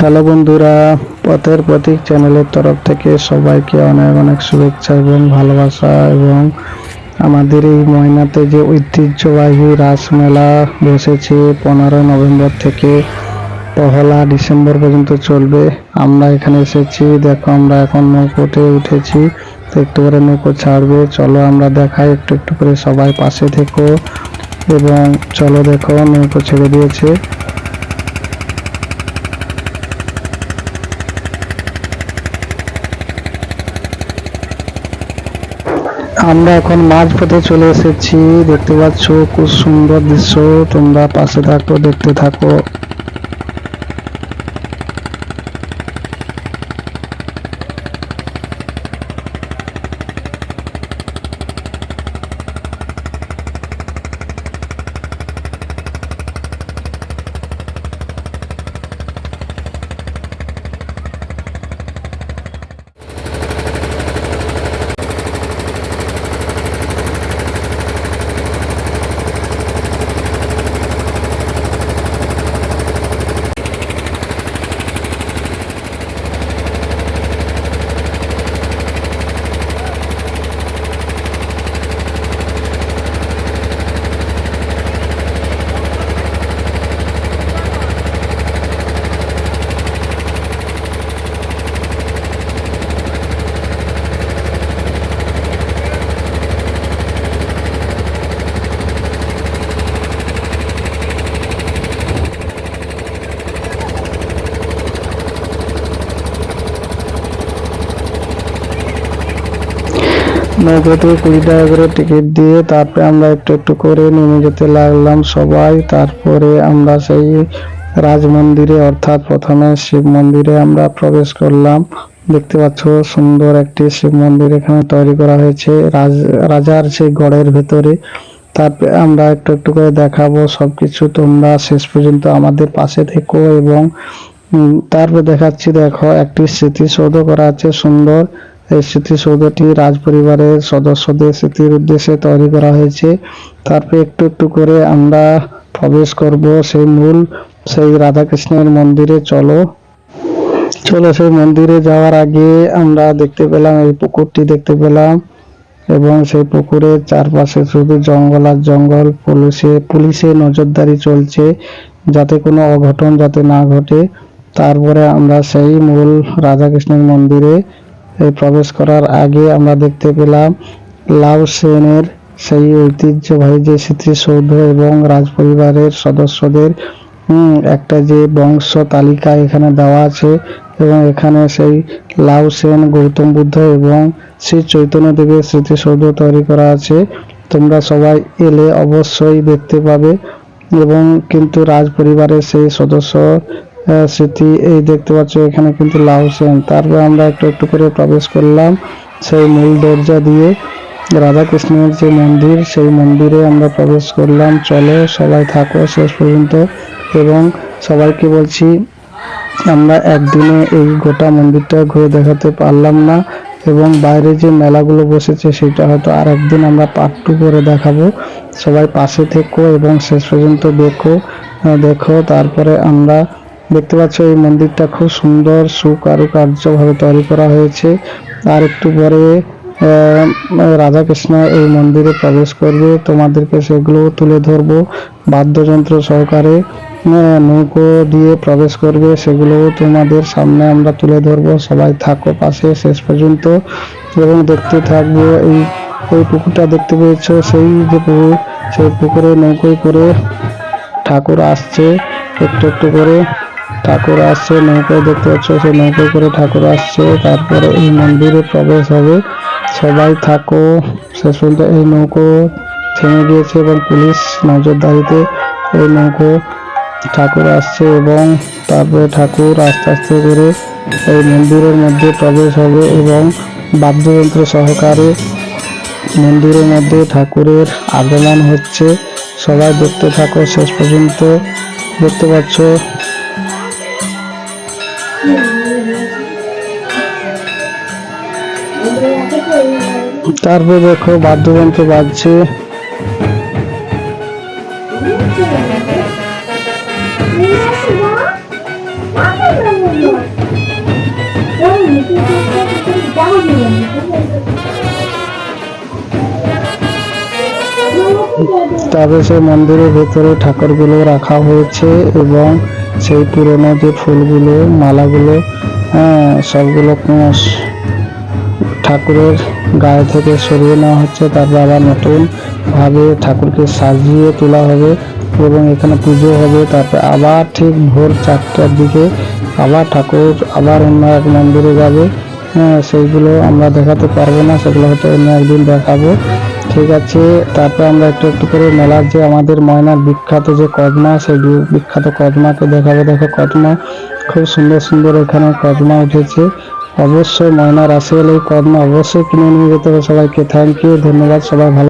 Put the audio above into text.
Hello বন্ধুরা, পথের প্রতীক চ্যানেলের তরফ থেকে সবাইকে অনেক অনেক শুভেচ্ছা এবং ভালোবাসা এবং আমাদের এই ময়নাতে যে ঐতিহ্যবাহী রাসমেলা বসেছে পনেরো নভেম্বর থেকে পহলা ডিসেম্বর পর্যন্ত চলবে। আমরা এখানে এসেছি, দেখো আমরা এখন নৌকোতে উঠেছি। তো একটু করে নৌকো ছাড়বে, চলো আমরা দেখাই, একটু একটু করে সবাই পাশে থেকো। এবং চলো দেখো নৌকো ছেড়ে দিয়েছে। আমরা এখন মাঝ পথে চলে এসেছি। দেখতে পাচ্ছ, খুব সুন্দর দৃশ্য। তোমরা পাশে থাকো, দেখতে থাকো। নৌকাতে কুড়ি টাকা করে টিকিট দিয়ে তারপরে আমরা একটু একটু করে নেমে যেতে লাগলাম সবাই। তারপরে আমরা সেই রাজমন্দিরে, অর্থাৎ প্রথমে শিব মন্দিরে আমরা প্রবেশ করলাম। দেখতে পাচ্ছ সুন্দর একটি শিব মন্দির এখানে তৈরি করা হয়েছে। রাজ, রাজার সেই গড়ের ভেতরে। তারপরে আমরা একটু একটু করে দেখাবো সবকিছু। তোমরা শেষ পর্যন্ত আমাদের পাশে থেকো এবং তারপর দেখাচ্ছি, দেখো একটি স্মৃতিসৌধ করা আছে সুন্দর। এই স্মৃতিসৌধটি রাজ পরিবারের সদস্যদের স্মৃতির উদ্দেশ্যে তৈরি করা হয়েছে। তারপরে একটু একটু করে আমরা প্রবেশ করব সেই মূল, সেই রাধাকৃষ্ণের মন্দিরে। চলো। চলো সেই মন্দিরে যাওয়ার আগে আমরা দেখতে পেলাম, এই পুকুরটি দেখতে পেলাম এবং সেই পুকুরের চারপাশে শুধু জঙ্গল আর জঙ্গল, পুলিশে পুলিশে নজরদারি চলছে যাতে কোনো অঘটন যাতে না ঘটে। তারপরে আমরা সেই মূল রাধাকৃষ্ণের মন্দিরে প্রবেশ করার আগে আমরা দেখতে পেলাম লাউ সেনের সেই ঐতিহ্যবাহী যে স্মৃতিসৌধ এবং রাজপরিবারের সদস্যদের একটা যে বংশ তালিকা এখানে দেওয়া আছে এবং এখানে সেই লাউ সেন, গৌতম বুদ্ধ এবং শ্রী চৈতন্য দেবের স্মৃতিসৌধ তৈরি করা আছে। তোমরা সবাই এলে অবশ্যই দেখতে পাবে এবং কিন্তু রাজ পরিবারের সেই সদস্য স্মৃতি, এই দেখতে পাচ্ছ এখানে কিন্তু লাউ সেন তারপর আমরা একটু একটু করে প্রবেশ করলাম সেই মূল দরজা দিয়ে। রাধাকৃষ্ণের যে মন্দির, সেই মন্দিরে আমরা প্রবেশ করলাম। চলো, সবাই থাকো শেষ পর্যন্ত। এবং সবাইকে বলছি, আমরা একদিনে এই গোটা মন্দিরটা ঘুরে দেখাতে পারলাম না। এবং বাইরে যে মেলাগুলো বসেছে, সেটা হয়তো আর একদিন আমরা পার্ট টু করে দেখাবো। সবাই পাশে থেকো এবং শেষ পর্যন্ত দেখো। দেখো, তারপরে আমরা দেখতে পাচ্ছ, এই মন্দিরটা খুব সুন্দর, সুকারুকার্যভাবে তৈরি করা হয়েছে। আর একটু পরে রাধাকৃষ্ণ এই মন্দিরে প্রবেশ করবে। তোমাদেরকে সেগুলো তুলে ধরবো। বাদ্যযন্ত্র সহকারে নৌকো দিয়ে প্রবেশ করবে। সেগুলো তোমাদের সামনে আমরা তুলে ধরবো। সবাই থাকো পাশে শেষ পর্যন্ত। এবং দেখতে থাকব, এই এই পুকুরটা দেখতে পেয়েছ। সেই যে পুকুর, সেই পুকুরে নৌকোয় করে ঠাকুর আসছে। একটু একটু করে ঠাকুর আসছে, নৌকায় দেখতে পাচ্ছ সেই নৌকায় করে ঠাকুর আসছে। তারপরে এই মন্দিরে প্রবেশ হবে। সবাই থাকো। শেষ পর্যন্ত এই নৌকো থেমে গিয়েছে এবং পুলিশ নজরদারিতে এই নৌকো ঠাকুর আসছে এবং তারপরে ঠাকুর আস্তে আস্তে করে এই মন্দিরের মধ্যে প্রবেশ হবে এবং বাদ্যযন্ত্র সহকারে মন্দিরের মধ্যে ঠাকুরের আগমন হচ্ছে। সবাই দেখতে থাকো। শেষ পর্যন্ত দেখতে পাচ্ছ তারপরে দেখো বাদ্যযন্ত্র বাজছে Thank you. তবে সেই মন্দিরের ভেতরে ঠাকুরগুলো রাখা হয়েছে এবং সেই পুরনো যে ফুলগুলো, মালাগুলো হ্যাঁ সবগুলো ঠাকুরের গায়ে থেকে সরিয়ে নেওয়া হচ্ছে। তারপর আবার নতুন ভাবে ঠাকুরকে সাজিয়ে তোলা হবে এবং এখানে পুজো হবে। তারপর আবার ঠিক ভোর চারটার দিকে আবার ঠাকুর, আবার অন্য এক মন্দিরে যাবে। হ্যাঁ সেইগুলো আমরা দেখাতে পারব না, সেগুলো হয়তো অন্য একদিন দেখাবো। ঠিক আছে, তারপর আমরা একটু একটু করে মেলার যে আমাদের ময়নার বিখ্যাত যে কদমা, সেই বিখ্যাত কদমাকে দেখাবো। দেখো কদমা, খুব সুন্দর সুন্দর এখানে কদমা উঠেছে। অবশ্যই ময়নার আসে এই কদমা অবশ্যই কিনে নিয়ে যেতে হবে সবাইকে। থ্যাংক ইউ ধন্যবাদ, সবাই ভালো